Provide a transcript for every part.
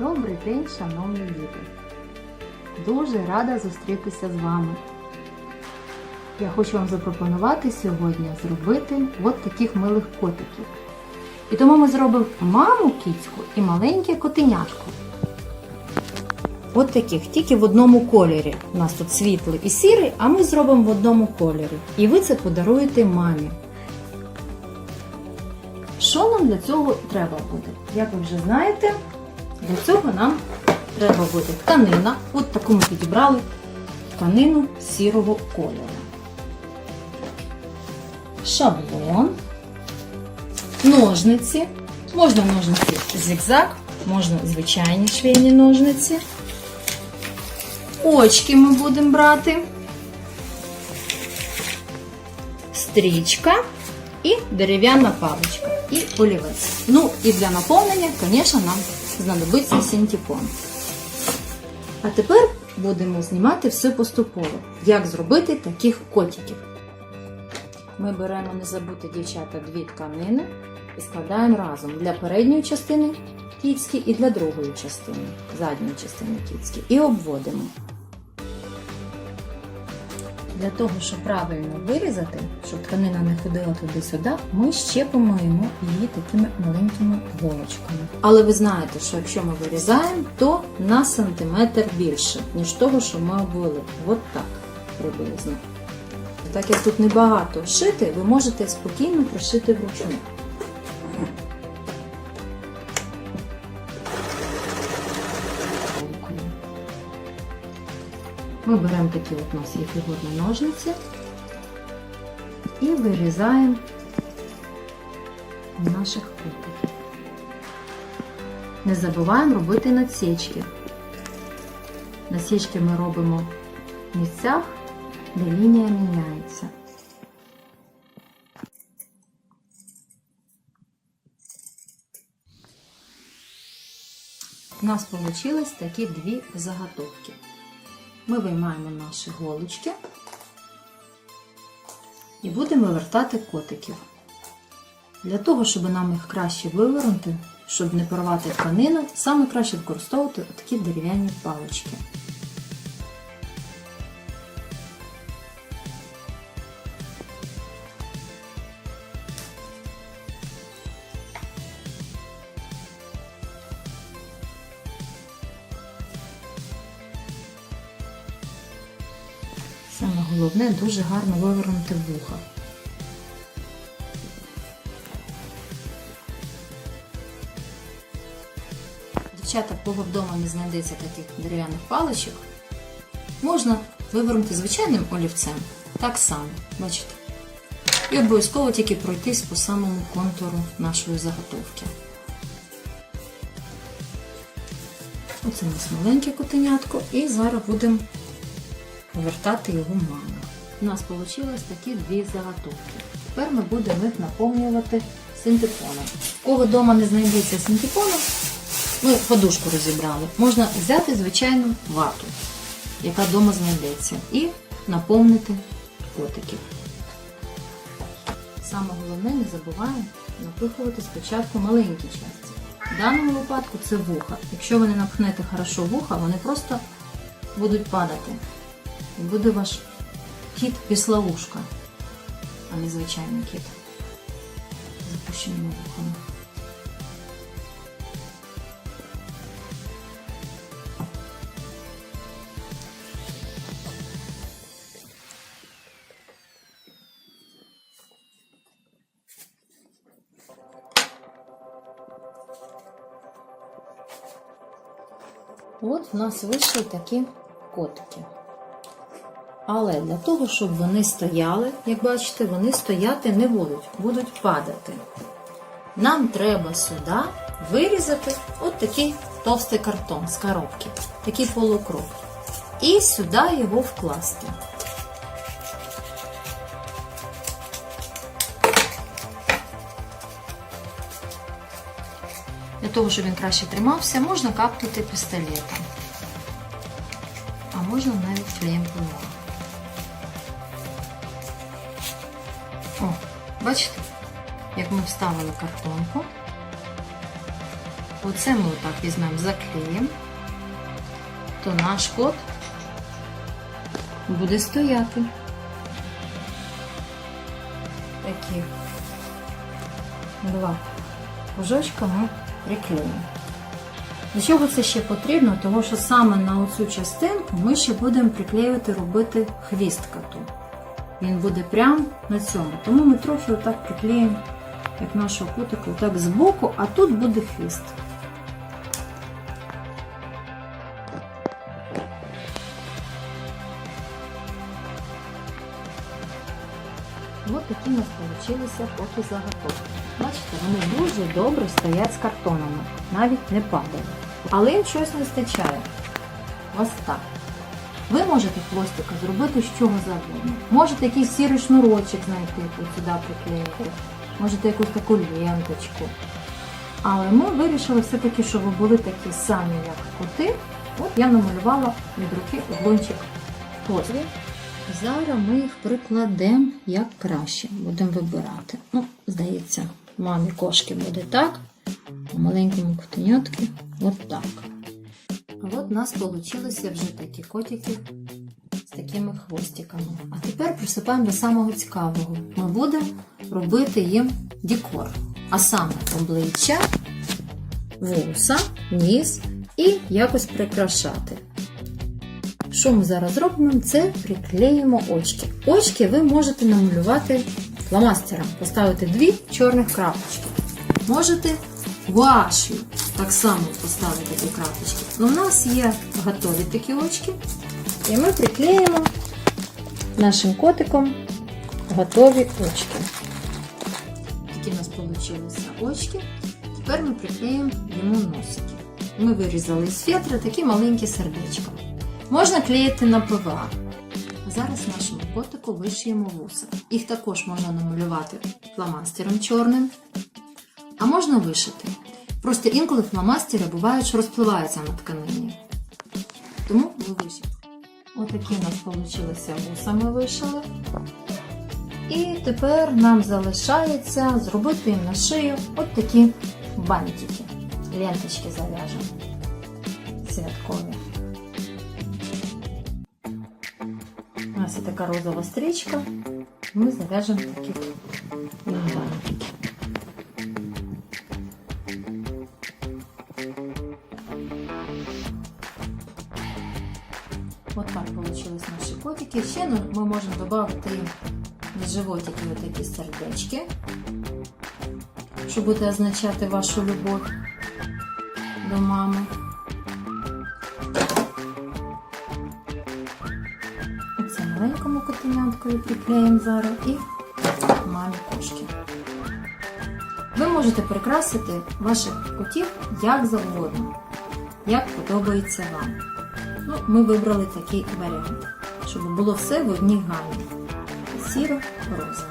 Добрий день, шановні діти! Дуже рада зустрітися з вами. Я хочу вам запропонувати сьогодні зробити от таких милих котиків. І тому ми зробимо маму кіцьку і маленьке котенятко. От таких, тільки в одному кольорі. У нас тут світлий і сірий, а ми зробимо в одному кольорі. І ви це подаруєте мамі. Що нам для цього треба буде? Як ви вже знаєте, для цього нам треба буде тканина. От таку ми підібрали тканину сірого кольору. Шаблон, ножниці. Можна ножниці зигзаг, можна звичайні швейні ножниці. Очки ми будемо брати. Стрічка і дерев'яна паличка, і олівець. Ну і для наповнення, звісно, нам знадобиться синтепон. А тепер будемо знімати все поступово. Як зробити таких котиків. Ми беремо, не забути, дівчата, дві тканини і складаємо разом для передньої частини кіцьки і для другої частини, задньої частини кіцьки. І обводимо. Для того, щоб правильно вирізати, щоб тканина не ходила туди-сюди, ми щепимо її такими маленькими голочками. Але ви знаєте, що якщо ми вирізаємо, то на сантиметр більше, ніж того, що ми обвели. От так приблизно. Так як тут небагато шити, ви можете спокійно прошити вручну. Ми беремо такі от у нас є фігурні ножниці і вирізаємо наших котиків. Не забуваємо робити насічки. Насічки ми робимо в місцях, де лінія міняється. У нас вийшли такі дві заготовки. Ми виймаємо наші голочки і будемо вивертати котиків. Для того, щоб нам їх краще вивернути, щоб не порвати тканину, саме краще використовувати такі дерев'яні палички. Саме головне дуже гарно вивернути вуха. Дівчата, кого вдома не знайдеться таких дерев'яних паличок, можна вивернути звичайним олівцем. Так само, бачите. І обов'язково тільки пройтись по самому контуру нашої заготовки. Оце у нас маленьке котенятко, і зараз будемо повертати його маму. У нас вийшли такі дві заготовки. Тепер ми будемо їх наповнювати синтепоном. Кого вдома не знайдеться синтепону, ми подушку розібрали. Можна взяти звичайну вату, яка вдома знайдеться, і наповнити котиків. Саме головне, не забуваємо напихувати спочатку маленькі частини. В даному випадку це вуха. Якщо ви не напхнете хорошо вуха, вони просто будуть падати. І буде ваш кіт піславушка, а не звичайний кіт. з Запущеними вухами. От в нас вийшли такі котики. Але для того, щоб вони стояли, як бачите, вони стояти не будуть, будуть падати. Нам треба сюди вирізати от такий товстий картон з коробки, такий полукруг. І сюди його вкласти. Для того, щоб він краще тримався, можна капнути пістолетом. А можна навіть клеєм помилу. Бачите, як ми вставили картонку. Оце ми отак візьмемо, заклеїмо, то наш кот буде стояти. Такі два кружочка ми приклеїмо. Для чого це ще потрібно? Тому що саме на оцю частинку ми ще будемо приклеювати робити хвіст коту. Він буде прямо на цьому. Тому ми трохи отак приклеїмо, як нашого котика, отак збоку, а тут буде хвіст. Ось такі у нас вийшли поки заготовки. Бачите, вони дуже добре стоять з картонами, навіть не падають. Але їм щось вистачає. Ось так. Ви можете хвостика зробити з чого завгодно. Можете якийсь сірий шнурочок знайти, от сюди приклеїти. Можете якусь таку ленточку. Але ми вирішили все-таки, щоб ви були такі самі, як коти. От я намалювала від руки облончик хвостик. Зараз ми їх прикладемо як краще. Будемо вибирати. Ну, здається, мамі кошки буде так, а маленькому котенятки от так. От у нас вийшли вже такі котики з такими хвостиками. А тепер приступаємо до самого цікавого. Ми будемо робити їм декор. А саме обличчя, вуса, ніс і якось прикрашати. Що ми зараз зробимо? Це приклеїмо очки. Очки ви можете намалювати фломастером, поставити дві чорних крапочки. Можете гуашю так само поставити дві крапочки. Ну, у нас є готові такі очки. І ми приклеїмо нашим котиком готові очки. Такі у нас вийшли очки. Тепер ми приклеїмо йому носики. Ми вирізали з фетра такі маленькі сердечка. Можна клеїти на ПВА. Зараз нашому котику вишиємо вуса. Їх також можна намалювати фломастером чорним, а можна вишити. Просто інколи фломастери бувають, що розпливаються на тканині. Тому ви вишите. Отакі у нас вийшли вуса ми вишили. І тепер нам залишається зробити їм на шию от такі бантики. Ленточки зав'яжемо. Святкові. У нас є така розова стрічка. Ми зав'яжемо такі Вот так получились наші котики. Ще ну, ми можемо додати на животики вот такі сердечки, що буде означати вашу любов до мами. Оце маленькому котеняткові приклеїмо зараз і мамі кошки. Ви можете прикрасити ваших котів як завгодно, як подобається вам. Ну, ми вибрали такий варіант, щоб було все в одній гамі. Сіро розово.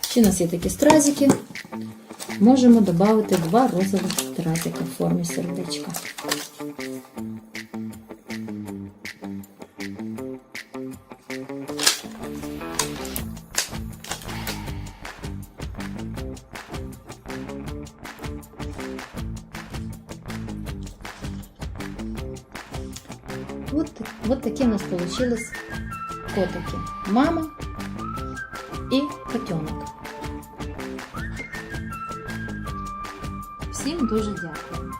Ще у нас є такі стразики. Можемо додати два розових стразика в формі сердечка. Вот, вот такие у нас получились котики. Мама и котенок. Всім дуже дякую.